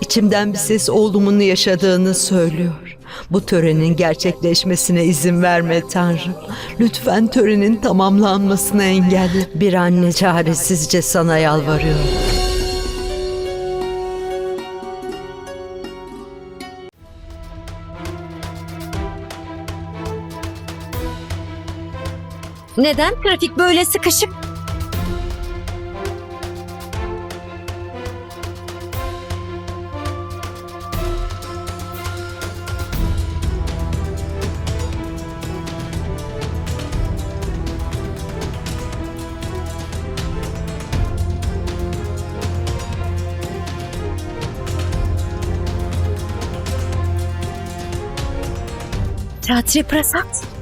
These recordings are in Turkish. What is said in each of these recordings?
İçimden bir ses oğlumun yaşadığını söylüyor. Bu törenin gerçekleşmesine izin verme Tanrım. Lütfen törenin tamamlanmasını engelle. Bir anne çaresizce sana yalvarıyor. Neden trafik böyle sıkışık? रात्रि प्रसाद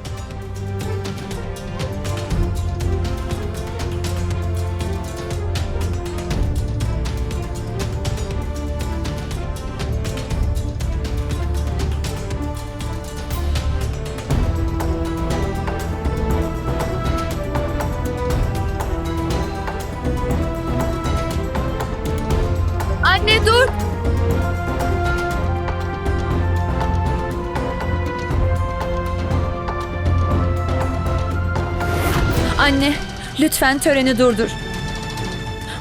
lütfen töreni durdur.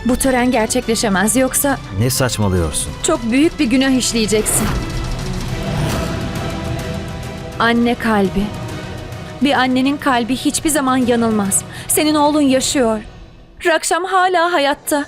Bu tören gerçekleşemez yoksa Ne saçmalıyorsun? çok büyük bir günah işleyeceksin. Anne kalbi. Bir annenin kalbi hiçbir zaman yanılmaz. Senin oğlun yaşıyor. Rakşam hala hayatta.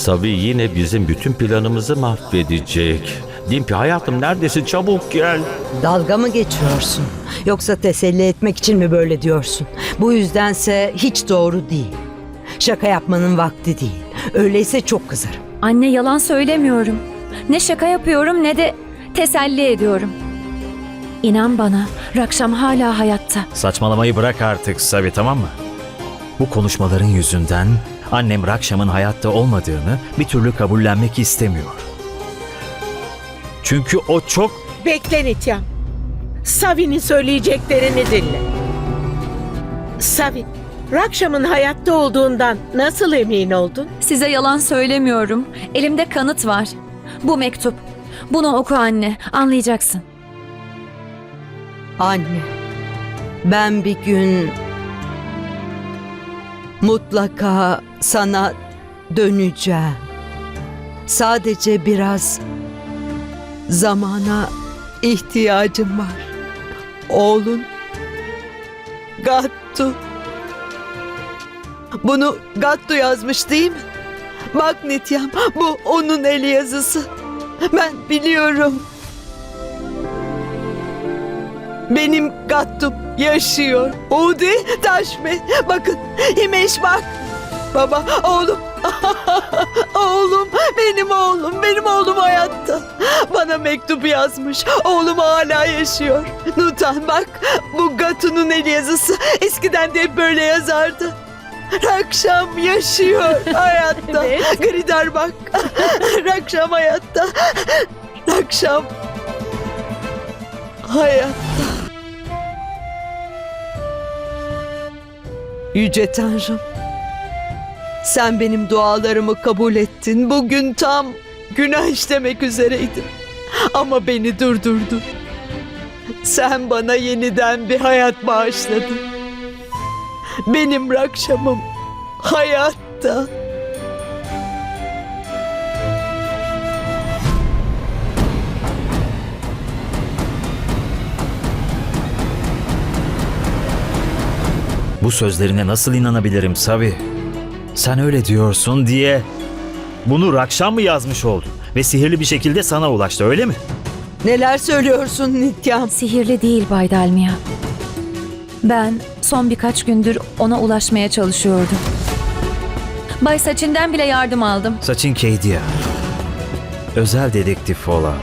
Savi yine bizim bütün planımızı mahvedecek. Dimpi hayatım neredesin çabuk gel. Dalga mı geçiyorsun? Yoksa teselli etmek için mi böyle diyorsun? Bu yüzdense hiç doğru değil. Şaka yapmanın vakti değil. Öyleyse çok kızarım. Anne yalan söylemiyorum. Ne şaka yapıyorum ne de teselli ediyorum. İnan bana, Rakşam hala hayatta. Saçmalamayı bırak artık Savi tamam mı? Bu konuşmaların yüzünden annem Rakşam'ın hayatta olmadığını bir türlü kabullenmek istemiyor. Çünkü o çok Bekle Nityam. Savi'nin söyleyeceklerini dinle. Savi, Rakşam'ın hayatta olduğundan nasıl emin oldun? Size yalan söylemiyorum. Elimde kanıt var. Bu mektup. Bunu oku anne. Anlayacaksın. Anne, ben bir gün mutlaka sana döneceğim. Sadece biraz zamana ihtiyacım var. Oğlun Gattu. Bunu Gattu yazmış değil mi? Bak Nityam, bu onun el yazısı. Ben biliyorum. Benim Gattum yaşıyor. Udi Taşme. Bakın Himeş bak. Baba oğlum. oğlum benim oğlum. Benim oğlum hayatta. Bana mektup yazmış. Oğlum hala yaşıyor. Nutan bak bu Gatu'nun el yazısı. Eskiden de hep böyle yazardı. Rakşam yaşıyor hayatta. Evet. Gridar bak. Rakşam hayatta. Rakşam hayatta. Yüce Tanrım, sen benim dualarımı kabul ettin. Bugün tam günah işlemek üzereydim. Ama beni durdurdun. Sen bana yeniden bir hayat bağışladın. Benim Rakşam'ım hayatta. Bu sözlerine nasıl inanabilirim Savi? Sen öyle diyorsun diye bunu Rakşam mı yazmış oldu? Ve sihirli bir şekilde sana ulaştı öyle mi? Neler söylüyorsun Nityam? Sihirli değil Bay Dalmia. Ben son birkaç gündür ona ulaşmaya çalışıyordum. Bay Saçin'den bile yardım aldım. Saçın Keydiya. Özel dedektif olan.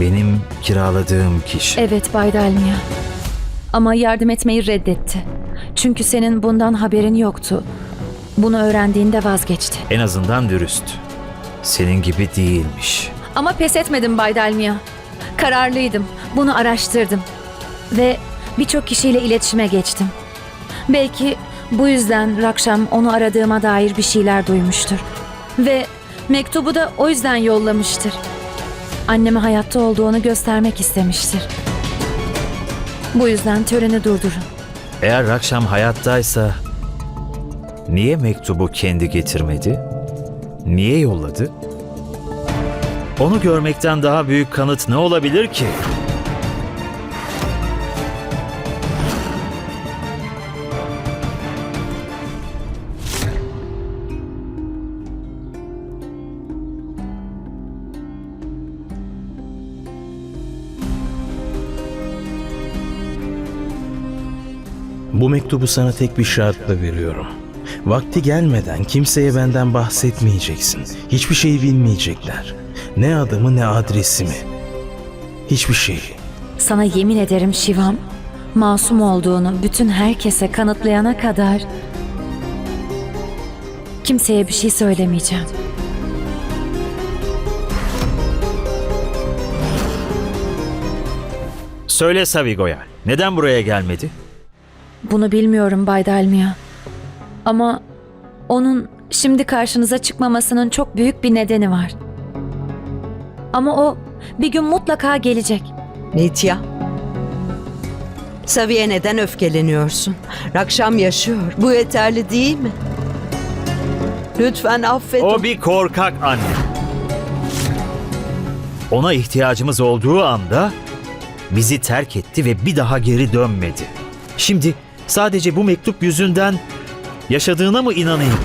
Benim kiraladığım kişi. Evet Bay Dalmia. Ama yardım etmeyi reddetti. Çünkü senin bundan haberin yoktu. Bunu öğrendiğinde vazgeçti. En azından dürüst. senin gibi değilmiş. Ama pes etmedim Bay Dalmia. Kararlıydım. Bunu araştırdım. Ve birçok kişiyle iletişime geçtim. Belki bu yüzden Rakşam onu aradığıma dair bir şeyler duymuştur. Ve mektubu da o yüzden yollamıştır. Anneme hayatta olduğunu göstermek istemiştir. Bu yüzden töreni durdurun. Eğer Rakşam hayattaysa niye mektubu kendi getirmedi? Niye yolladı? Onu görmekten daha büyük kanıt ne olabilir ki? Bu mektubu sana tek bir şartla veriyorum. Vakti gelmeden kimseye benden bahsetmeyeceksin. Hiçbir şeyi bilmeyecekler. Ne adımı ne adresimi. Hiçbir şeyi. Sana yemin ederim Şivam, masum olduğunu bütün herkese kanıtlayana kadar kimseye bir şey söylemeyeceğim. Söyle Savigo'ya. Neden buraya gelmedi? Bunu bilmiyorum Bay Dalmia. Ama onun şimdi karşınıza çıkmamasının çok büyük bir nedeni var. Ama o bir gün mutlaka gelecek. Nitya. Saviye neden öfkeleniyorsun? Rakşam yaşıyor. Bu yeterli değil mi? Lütfen affet. O bir korkak anne. Ona ihtiyacımız olduğu anda bizi terk etti ve bir daha geri dönmedi. Şimdi sadece bu mektup yüzünden yaşadığına mı inanayım?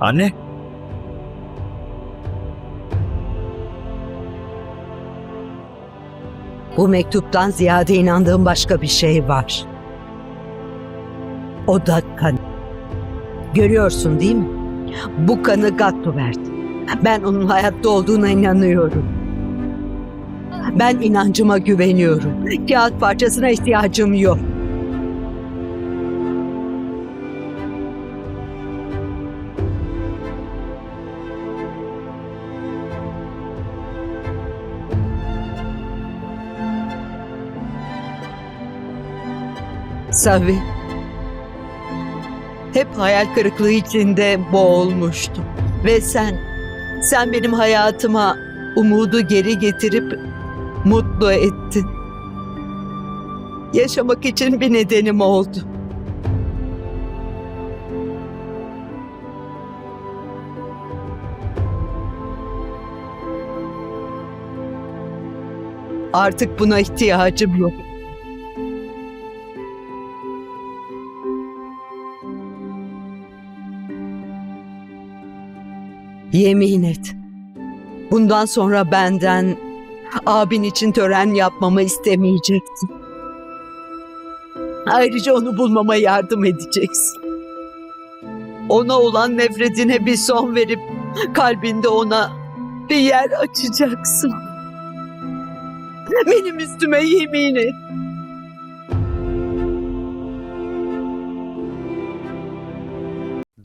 Anne, Bu mektuptan ziyade inandığım başka bir şey var. O da. Görüyorsun değil mi? Bu kanı Gattu verdi. Ben onun hayatta olduğuna inanıyorum. Ben inancıma güveniyorum. Kağıt parçasına ihtiyacım yok. Savi. Hep hayal kırıklığı içinde boğulmuştum. Ve sen, sen benim hayatıma umudu geri getirip mutlu ettin. Yaşamak için bir nedenim oldu. Artık buna ihtiyacım yok. Yemin et. Bundan sonra benden abin için tören yapmamı istemeyeceksin. Ayrıca onu bulmama yardım edeceksin. Ona olan nefretine bir son verip kalbinde ona bir yer açacaksın. Benim üstüme yemin et.